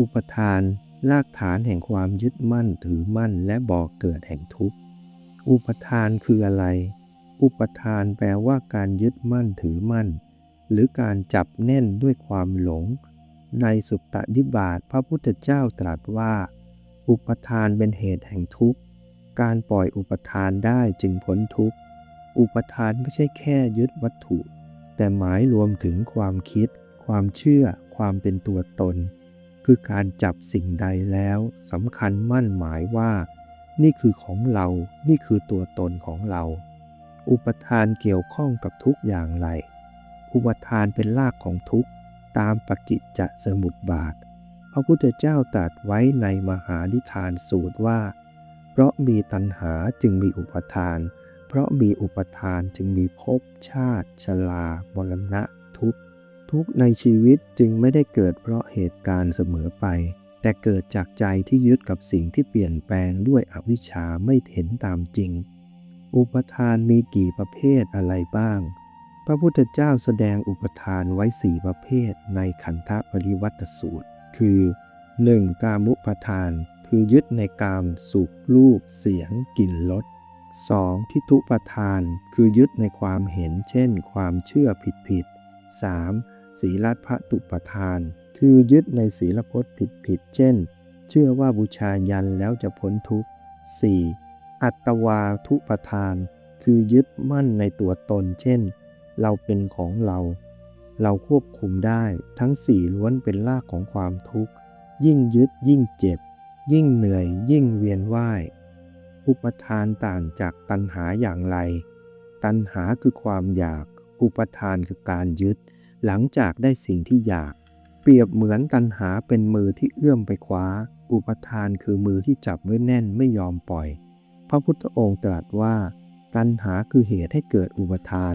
อุปทานรากฐานแห่งความยึดมั่นถือมั่นและบ่อเกิดแห่งทุกข์ อุปทานคืออะไร อุปทานแปลว่าการยึดมั่นถือมั่น หรือการจับแน่นด้วยความหลง ในสุตตนิบาตพระพุทธเจ้าตรัสว่า อุปทานเป็นเหตุแห่งทุกข์ การปล่อยอุปทานได้จึงพ้นทุกข์ อุปทานไม่ใช่แค่ยึดวัตถุ แต่หมายรวมถึงความคิด ความเชื่อ ความเป็นตัวตน คือการจับสิ่งใดแล้วสำคัญมั่นหมายว่า นี่คือของเรา นี่คือตัวตนของเรา อุปทานเกี่ยวข้องกับทุกอย่างไร อุปทานเป็นรากของทุกข์ตามปกิจจสมุตบาท พระพุทธเจ้าตรัสไว้ในมหานิทานสูตรว่า เพราะมีตัณหาจึงมีอุปทาน เพราะมีอุปทานจึงมีภพชาติชรามรณะ ทุกข์ในชีวิตจึงไม่ได้เกิดเพราะเหตุการณ์เสมอไป แต่เกิดจากใจที่ยึดกับสิ่งที่เปลี่ยนแปลงด้วยอวิชชาไม่เห็นตามจริง อุปทานมีกี่ประเภทอะไรบ้าง พระพุทธเจ้าแสดงอุปทานไว้สี่ประเภทในขันธปริวัตสูตร คือ 1. กามุปทานคือยึดในกามสุขรูป เสียง กลิ่นรส 2. ทิฏฐุปทาน คือยึดในความเห็นเช่น ความเชื่อผิดผิด 3. ศีลัตพตุปทาน คือยึดในศีลพจน์ผิดผิดเช่น เชื่อว่าบูชายันแล้วจะพ้นทุกข์ 4. อัตวาทุปทาน คือยึดมั่นในตัวตน เช่น เราเป็นของเรา เราควบคุมได้ทั้งสี่ล้วนเป็นรากของความทุกข์ ยิ่งยึดยิ่งเจ็บ ยิ่งเหนื่อยยิ่งเวียนว่ายอุปทานต่างจากตัณหาอย่างไร ตัณหาคือความอยาก อุปทานคือการยึด หลังจากได้สิ่งที่อยาก เปรียบเหมือนตัณหาเป็นมือที่เอื้อมไปคว้า อุปทานคือมือที่จับไว้แน่นไม่ยอมปล่อย พระพุทธองค์ตรัสว่า ตัณหาคือเหตุให้เกิดอุปทาน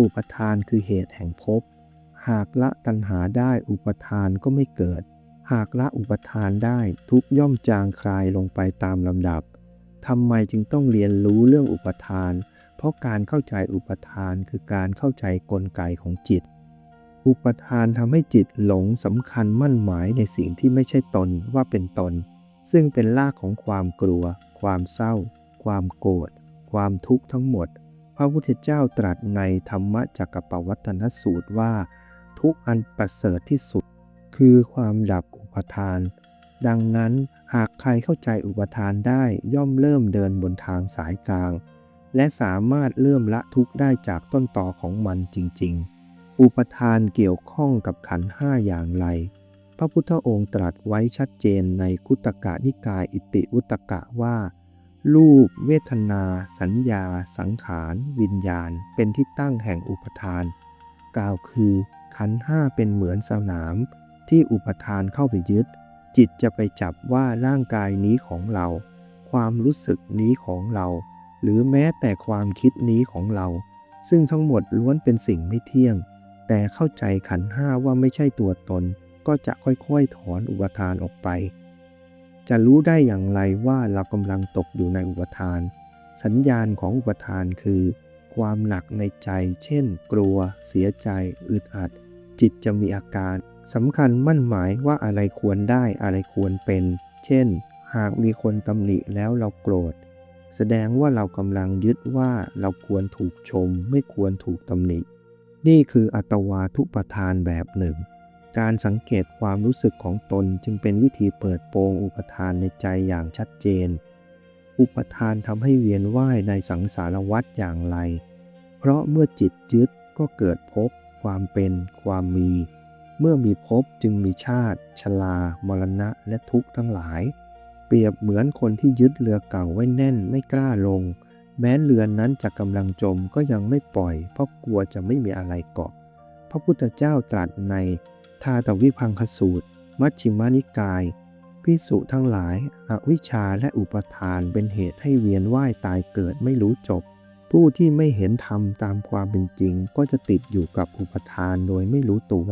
อุปทานคือเหตุแห่งภพหากละตัณหาได้อุปทานก็ไม่เกิด หากละอุปทานได้ทุกย่อมจางคลายลงไปตามลำดับทำไมจึงต้องเรียนรู้เรื่องอุปทาน เพราะการเข้าใจอุปทานคือการเข้าใจกลไกของจิต อุปทานทำให้จิตหลงสำคัญมั่นหมายในสิ่งที่ไม่ใช่ตนว่าเป็นตน ซึ่งเป็นรากของความกลัว ความเศร้า ความโกรธ ความทุกข์ทั้งหมด พระพุทธเจ้าตรัสในธรรมจักรปวัตนสูตรว่า ทุกอันประเสริฐที่สุด คือความดับอุปทาน ดังนั้นหากใครเข้าใจอุปทานได้ย่อมเริ่มเดินบนทางสายกลาง และสามารถเริ่มละทุกข์ได้จากต้นตอของมันจริง ๆ อุปทานเกี่ยวข้องกับขันห้าอย่างไร พระพุทธองค์ตรัสไว้ชัดเจนในกุตกะนิกายอิติวุตกะว่า รูปเวทนา สัญญา สังขาร วิญญาณ เป็นที่ตั้งแห่งอุปทาน กล่าวคือขันห้าเป็นเหมือนสนาม ที่อุปทานเข้าไปยึด จิตจะไปจับว่าร่างกายนี้ของเรา ความรู้สึกนี้ของเรา หรือแม้แต่ความคิดนี้ของเรา ซึ่งทั้งหมดล้วนเป็นสิ่งไม่เที่ยง แต่เข้าใจขันห้าว่าไม่ใช่ตัวตน ก็จะค่อยๆถอนอุปทานออกไป จะรู้ได้อย่างไรว่าเรากำลังตกอยู่ในอุปทาน สัญญาณของอุปทานคือ ความหนักในใจ เช่น กลัว เสียใจ อึดอัด จิตจะมีอาการสำคัญมั่นหมายว่าอะไรควรได้อะไรควรเป็น เช่น หากมีคนตำหนิแล้วเราโกรธ แสดงว่าเรากำลังยึดว่าเราควรถูกชม ไม่ควรถูกตำหนิ นี่คืออัตวาทุปทานแบบหนึ่ง การสังเกตความรู้สึกของตนจึงเป็นวิธีเปิดโปงอุปทานในใจอย่างชัดเจน อุปทานทำให้เวียนว่ายในสังสารวัฏอย่างไร เพราะเมื่อจิตยึดก็เกิดภพความเป็น ความมี เมื่อมีภพจึงมีชาติชรามรณะ และทุกข์ทั้งหลาย เปรียบเหมือนคนที่ยึดเรือเก่าไว้แน่นไม่กล้าลง แม้เรือนั้นจะกำลังจมก็ยังไม่ปล่อย เพราะกลัวจะไม่มีอะไรเกาะ พระพุทธเจ้าตรัสในทาตวิพังคสูตร มัชฌิมานิกายพิสุทั้งหลายอวิชชาและอุปทานเป็นเหตุให้เวียนว่ายตายเกิดไม่รู้จบ ผู้ที่ไม่เห็นธรรมตามความเป็นจริง ก็จะติดอยู่กับอุปทานโดยไม่รู้ตัว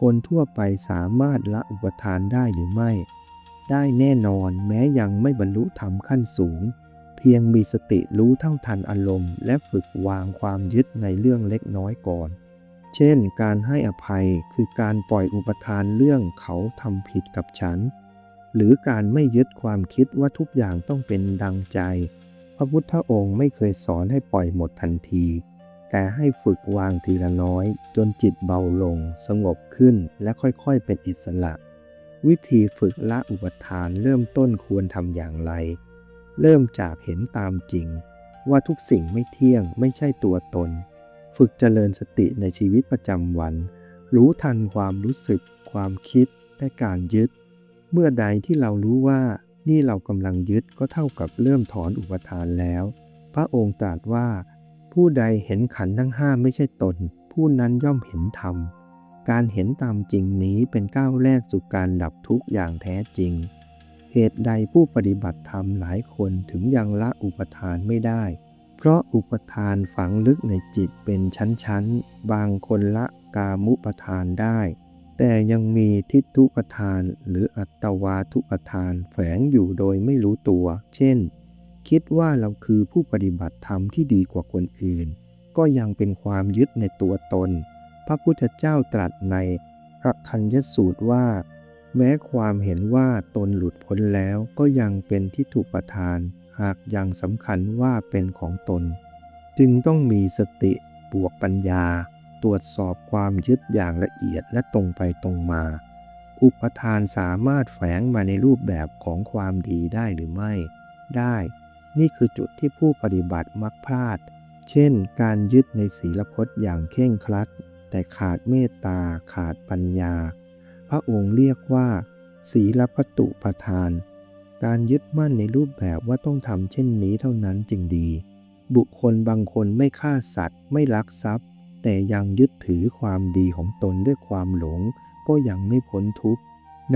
คนทั่วไปสามารถละอุปทานได้หรือไม่ ได้แน่นอนแม้ยังไม่บรรลุธรรมขั้นสูง เพียงมีสติรู้เท่าทันอารมณ์ และฝึกวางความยึดในเรื่องเล็กน้อยก่อน เช่น การให้อภัยคือการปล่อยอุปทานเรื่องเขาทำผิดกับฉัน หรือการไม่ยึดความคิดว่าทุกอย่างต้องเป็นดังใจ พระพุทธองค์ไม่เคยสอนให้ปล่อยหมดทันที แต่ให้ฝึกวางทีละน้อย จนจิตเบาลง สงบขึ้นและค่อยๆ เป็นอิสระ วิธีฝึกละอุปทานเริ่มต้นควรทำอย่างไร เริ่มจากเห็นตามจริง ว่าทุกสิ่งไม่เที่ยงไม่ใช่ตัวตน ฝึกเจริญสติในชีวิตประจำวัน รู้ทันความรู้สึก ความคิดและการยึด เมื่อใดที่เรารู้ว่านี่เรากำลังยึดก็เท่ากับเริ่มถอนอุปทานแล้ว พระองค์ตรัสว่า ผู้ใดเห็นขันทั้งห้าไม่ใช่ตน ผู้นั้นย่อมเห็นธรรม การเห็นตามจริงนี้เป็นก้าวแรกสู่การดับทุกข์อย่างแท้จริง เหตุใดผู้ปฏิบัติธรรมหลายคนถึงยังละอุปทานไม่ได้ เพราะอุปทานฝังลึกในจิตเป็นชั้นๆ บางคนละกามุปทานได้ แต่ยังมีทิฏฐุปทานหรืออัตตวาทุปทานแฝงอยู่โดยไม่รู้ตัว เช่น คิดว่าเราคือผู้ปฏิบัติธรรมที่ดีกว่าคนอื่น ก็ยังเป็นความยึดในตัวตน พระพุทธเจ้าตรัสในอคัญญสูตรว่า แม้ความเห็นว่าตนหลุดพ้นแล้วก็ยังเป็นทิฏฐุประทาน หากยังสำคัญว่าเป็นของตน จึงต้องมีสติบวกปัญญา ตรวจสอบความยึดอย่างละเอียดและตรงไปตรงมา อุปทานสามารถแฝงมาในรูปแบบของความดีได้หรือไม่ ได้ นี่คือจุดที่ผู้ปฏิบัติมักพลาด เช่น การยึดในศีลพจน์อย่างเคร่งครัด แต่ขาดเมตตาขาดปัญญา พระองค์เรียกว่า ศีลพัตุประทาน การยึดมั่นในรูปแบบว่าต้องทำเช่นนี้เท่านั้นจึงดี บุคคลบางคนไม่ฆ่าสัตว์ ไม่ลักทรัพย์ แต่ยังยึดถือความดีของตนด้วยความหลง ก็ยังไม่พ้นทุกข์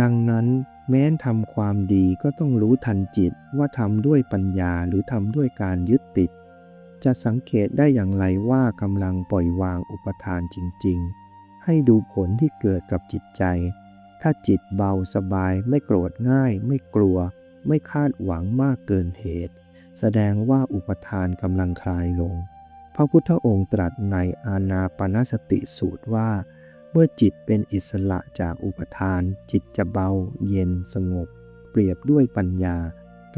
ดังนั้นแม้นทำความดีก็ต้องรู้ทันจิตว่าทำด้วยปัญญาหรือทำด้วยการยึดติด จะสังเกตได้อย่างไรว่ากำลังปล่อยวางอุปทานจริง ๆ ให้ดูผลที่เกิดกับจิตใจ ถ้าจิตเบาสบายไม่โกรธง่าย ไม่กลัว ไม่คาดหวังมากเกินเหตุ แสดงว่าอุปทานกำลังคลายลง พระพุทธองค์ตรัสในอานาปนสติสูตรว่า เมื่อจิตเป็นอิสระจากอุปทาน จิตจะเบา เย็นสงบ เปรียบด้วยปัญญา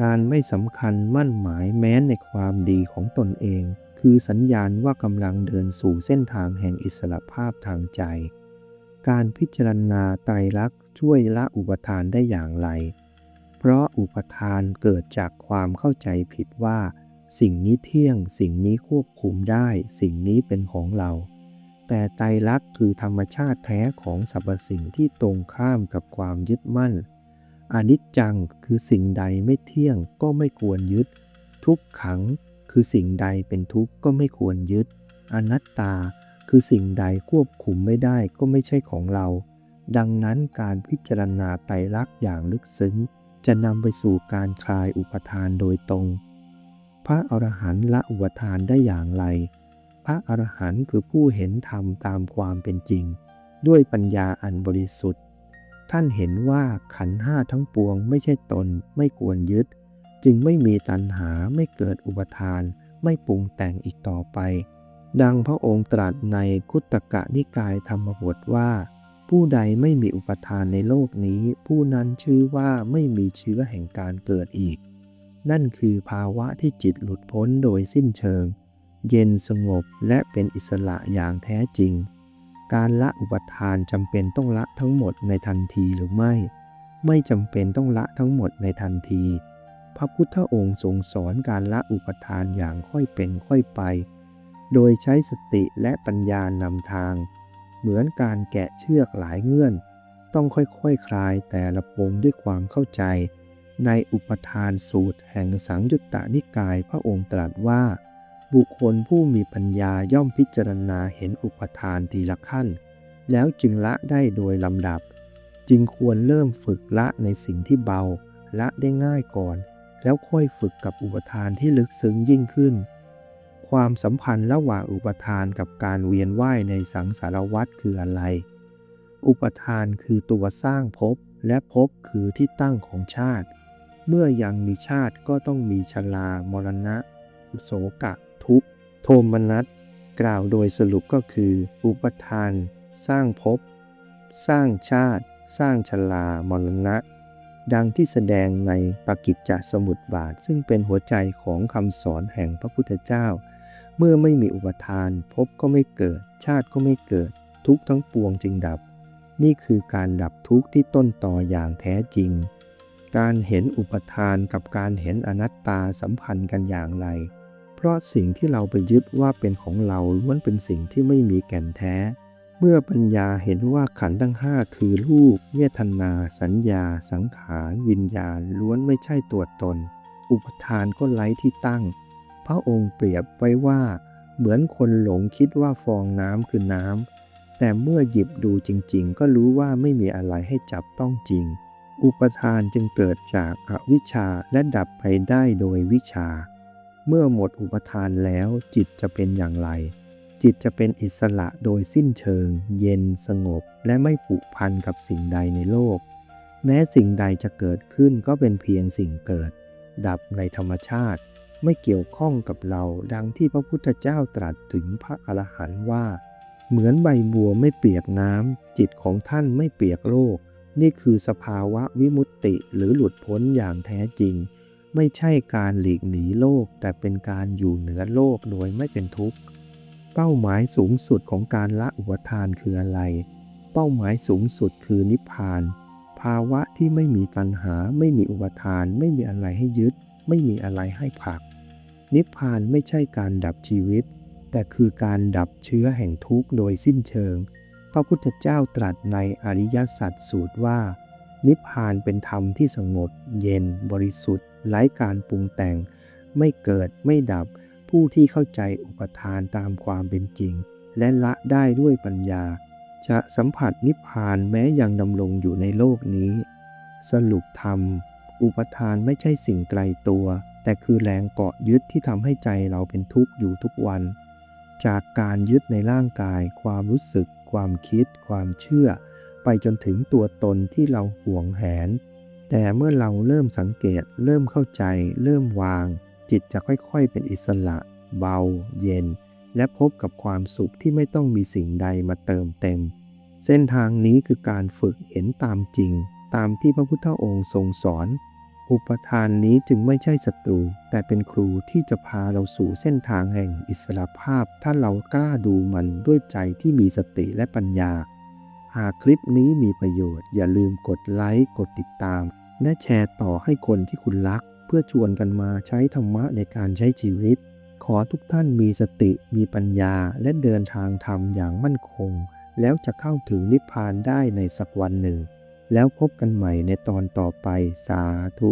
การไม่สำคัญมั่นหมายแม้ในความดีของตนเอง คือสัญญาณว่ากำลังเดินสู่เส้นทางแห่งอิสระภาพทางใจ การพิจารณาไตรลักษณ์ช่วยละอุปทานได้อย่างไร เพราะอุปทานเกิดจากความเข้าใจผิดว่า สิ่งนี้เที่ยง สิ่งนี้ควบคุมได้ สิ่งนี้เป็นของเรา แต่ไตรลักษณ์คือธรรมชาติแท้ของสรรพสิ่งที่ตรงข้ามกับความยึดมั่น อนิจจังคือสิ่งใดไม่เที่ยงก็ไม่ควรยึด ทุกขังคือสิ่งใดเป็นทุกข์ก็ไม่ควรยึด อนัตตา คือสิ่งใดควบคุมไม่ได้ก็ไม่ใช่ของเรา ดังนั้นการพิจารณาไตรลักษณ์อย่างลึกซึ้ง จะนำไปสู่การคลายอุปทานโดยตรง พระอรหันต์ละอุปทานได้อย่างไร พระอรหันต์คือผู้เห็นธรรมตามความเป็นจริง ด้วยปัญญาอันบริสุทธิ์ ท่านเห็นว่าขันห้าทั้งปวงไม่ใช่ตนไม่ควรยึด จึงไม่มีตัณหาไม่เกิดอุปทาน ไม่ปรุงแต่งอีกต่อไป ดังพระองค์ตรัสในคุตตกะนิกายธรรมบทว่า ผู้ใดไม่มีอุปทานในโลกนี้ ผู้นั้นชื่อว่าไม่มีเชื้อแห่งการเกิดอีก นั่นคือภาวะที่จิตหลุดพ้นโดยสิ้นเชิง เย็นสงบและเป็นอิสระอย่างแท้จริง การละอุปทานจำเป็นต้องละทั้งหมดในทันทีหรือไม่ ไม่จำเป็นต้องละทั้งหมดในทันที พระพุทธองค์ทรงสอนการละอุปทานอย่างค่อยเป็นค่อยไป โดยใช้สติและปัญญานำทาง เหมือนการแกะเชือกหลายเงื่อน ต้องค่อยๆคคลายแต่ละปมด้วยความเข้าใจ ในอุปทานสูตรแห่งสังยุตตนิกายพระองค์ตรัสว่า บุคคลผู้มีปัญญาย่อมพิจารณาเห็นอุปทานทีละขั้น แล้วจึงละได้โดยลำดับ จึงควรเริ่มฝึกละในสิ่งที่เบา ละได้ง่ายก่อน แล้วค่อยฝึกกับอุปทานที่ลึกซึ้งยิ่งขึ้น ความสัมพันธ์ระหว่างอุปทานกับการเวียนว่ายในสังสารวัฏคืออะไร อุปทานคือตัวสร้างภพและภพคือที่ตั้งของชาติ เมื่อยังมีชาติก็ต้องมีชรามรณะ โสกะ ทุกโทมนัสกล่าวโดยสรุปก็คือ อุปทาน สร้างภพสร้างชาติ สร้างชลามรณะ ดังที่แสดงในปกิจจสมุตบาท ซึ่งเป็นหัวใจของคำสอนแห่งพระพุทธเจ้า เมื่อไม่มีอุปทานภพก็ไม่เกิด ชาติก็ไม่เกิด ทุกทั้งปวงจึงดับ นี่คือการดับทุกข์ที่ต้นต่ออย่างแท้จริง การเห็นอุปทานกับการเห็นอนัตตาสัมพันธ์กันอย่างไร เพราะสิ่งที่เราไปยึดว่าเป็นของเราล้วนเป็นสิ่งที่ไม่มีแก่นแท้ เมื่อปัญญาเห็นว่าขันธ์ทั้งห้าคือรูปเวทนา สัญญา สังขาร วิญญาณล้วนไม่ใช่ตัวตน อุปทานก็ไร้ที่ตั้ง พระองค์เปรียบไว้ว่า เหมือนคนหลงคิดว่าฟองน้ำคือน้ำ แต่เมื่อหยิบดูจริงๆ ก็รู้ว่าไม่มีอะไรให้จับต้องจริง อุปทานจึงเกิดจากอวิชชาและดับไปได้โดยวิชา เมื่อหมดอุปทานแล้วจิตจะเป็นอย่างไร จิตจะเป็นอิสระโดยสิ้นเชิง เย็นสงบ และไม่ผูกพันกับสิ่งใดในโลก แม้สิ่งใดจะเกิดขึ้นก็เป็นเพียงสิ่งเกิด ดับในธรรมชาติ ไม่เกี่ยวข้องกับเราดังที่พระพุทธเจ้าตรัสถึงพระอรหันต์ว่า เหมือนใบบัวไม่เปียกน้ำจิตของท่านไม่เปียกโลก นี่คือสภาวะวิมุตติหรือหลุดพ้นอย่างแท้จริง ไม่ใช่การหลีกหนีโลก แต่เป็นการอยู่เหนือโลกโดยไม่เป็นทุกข์ เป้าหมายสูงสุดของการละอุปทานคืออะไร เป้าหมายสูงสุดคือนิพพาน ภาวะที่ไม่มีตัณหา ไม่มีอุปทาน ไม่มีอะไรให้ยึด ไม่มีอะไรให้ผัก นิพพานไม่ใช่การดับชีวิต แต่คือการดับเชื้อแห่งทุกข์โดยสิ้นเชิง พระพุทธเจ้าตรัสในอริยสัจสูตรว่า นิพพานเป็นธรรมที่สงบเย็นบริสุทธิ์ไร้การปรุงแต่ง ไม่เกิดไม่ดับ ผู้ที่เข้าใจอุปทานตามความเป็นจริง และละได้ด้วยปัญญา จะสัมผัสนิพพานแม้ยังดำรงอยู่ในโลกนี้ สรุปธรรม อุปทานไม่ใช่สิ่งไกลตัว แต่คือแรงเกาะยึดที่ทำให้ใจเราเป็นทุกข์อยู่ทุกวัน จากการยึดในร่างกาย ความรู้สึก ความคิด ความเชื่อ ไปจนถึงตัวตนที่เราห่วงแหน แต่เมื่อเราเริ่มสังเกต เริ่มเข้าใจ เริ่มวาง จิตจะค่อยๆ เป็นอิสระ เบา เย็น และพบกับความสุขที่ไม่ต้องมีสิ่งใดมาเติมเต็ม เส้นทางนี้คือการฝึกเห็นตามจริง ตามที่พระพุทธองค์ทรงสอน อุปทานนี้จึงไม่ใช่ศัตรู แต่เป็นครูที่จะพาเราสู่เส้นทางแห่งอิสรภาพ ถ้าเรากล้าดูมันด้วยใจที่มีสติและปัญญา หากคลิปนี้มีประโยชน์อย่าลืมกดไลค์กดติดตาม และแชร์ต่อให้คนที่คุณรัก เพื่อชวนกันมาใช้ธรรมะในการใช้ชีวิต ขอทุกท่านมีสติ มีปัญญาและเดินทางธรรมอย่างมั่นคงแล้วจะเข้าถึงนิพพานได้ในสักวันหนึ่ง แล้วพบกันใหม่ในตอนต่อไปสาธุ